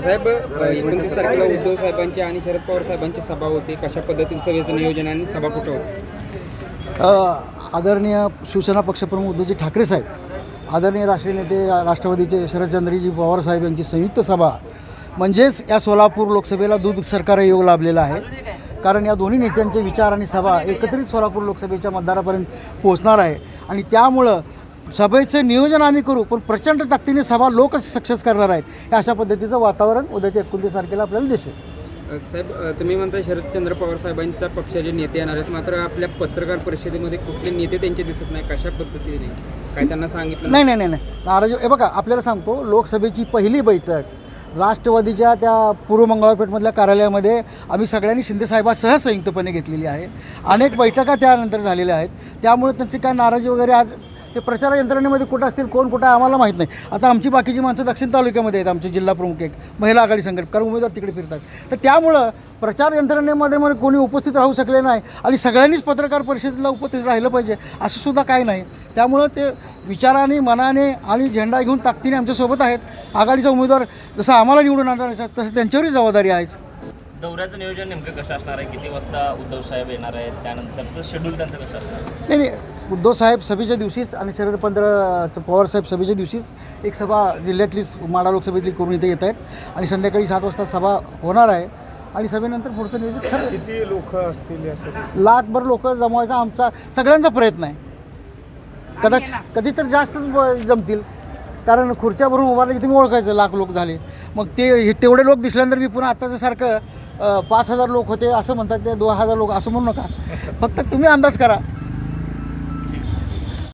साहेब एकोणतीस तारखेला उद्धव साहेबांची आणि शरद पवार साहेबांची सभा होती. कशा पद्धतीने सभेचं नियोजन आणि सभा कुठं होती? आदरणीय शिवसेना पक्षप्रमुख उद्धवजी ठाकरे साहेब आदरणीय राष्ट्रीय नेते राष्ट्रवादीचे शरदचंद्रजी पवार साहेब यांची संयुक्त सभा. म्हणजेच या सोलापूर लोकसभेला दूध सरकार योग लाभलेला आहे. कारण या दोन्ही नेत्यांचे विचार आणि सभा एकत्रित सोलापूर लोकसभेच्या मतदारापर्यंत पोहोचणार आहे. आणि त्यामुळं सभेचं नियोजन आम्ही करू पण प्रचंड ताकदीने सभा लोकच सक्सेस करणार आहेत. हे अशा पद्धतीचं वातावरण उद्याच्या एकोणतीस तारखेला आपल्याला दिसेल. साहेब तुम्ही म्हणताय शरदचंद्र पवार साहेबांच्या पक्षाचे नेते येणार आहेत मात्र आपल्या पत्रकार परिषदेमध्ये कुठले नेते त्यांचे दिसत नाही कशा पद्धतीने? काय त्यांना सांगितलं नाही नाही नाही नाही. नाराज हे बघा आपल्याला सांगतो लोकसभेची पहिली बैठक राष्ट्रवादीच्या त्या पूर्व मंगळापेठमधल्या कार्यालयामध्ये आम्ही सगळ्यांनी शिंदेसाहेबासह संयुक्तपणे घेतलेली आहे. अनेक बैठका त्यानंतर झालेल्या आहेत. त्यामुळे त्यांची काय नाराजी वगैरे आज ते प्रचार यंत्रणेमध्ये कुठं असतील कोण कुठं आहे आम्हाला माहीत नाही. आता आमची बाकीची माणसं दक्षिण तालुक्यामध्ये आहेत आमचे जिल्हा प्रमुख एक महिला आघाडी संघटन कारण उमेदवार तिकडे फिरतात. तर त्यामुळं प्रचार यंत्रणेमध्ये मग कोणी उपस्थित राहू शकले नाही आणि सगळ्यांनीच पत्रकार परिषदेला उपस्थित राहिलं पाहिजे असं सुद्धा काही नाही. त्यामुळं ते विचाराने मनाने आणि झेंडा घेऊन ताकदीने आमच्यासोबत आहेत. आघाडीचा उमेदवार जसं आम्हाला निवडून आणणार तसं त्यांच्यावरही जबाबदारी आहेच. दौऱ्याचं नियोजन नेमकं कसं असणार आहे? किती वाजता उद्धव साहेब येणार आहेत? त्यानंतरचं शेड्यूल त्यांचं कसं असणार आहे? नाही नाही. उद्धव साहेब सभेच्या दिवशीच आणि शरद पंधरा पवार साहेब सभेच्या दिवशीच एक सभा जिल्ह्यातलीच माडा लोकसभेतली करून इथे येत आहेत. आणि संध्याकाळी सात वाजता सभा होणार आहे. आणि सभेनंतर पुढचं नियोजन. किती लोक असतील असं लाखभर लोक जमवायचा आमचा सगळ्यांचा प्रयत्न आहे. कदाचित कधी तर जास्तच जमतील. कारण खुर्च्या भरून उभारले की तुम्ही ओळखायचं लाख लोक झाले. मग ते हे तेवढे लोक दिसल्यानंतर मी पुन्हा आत्ताचं सारखं पाच हजार लोक होते असं म्हणतात ते दोन हजार लोक असं म्हणू नका. फक्त तुम्ही अंदाज करा.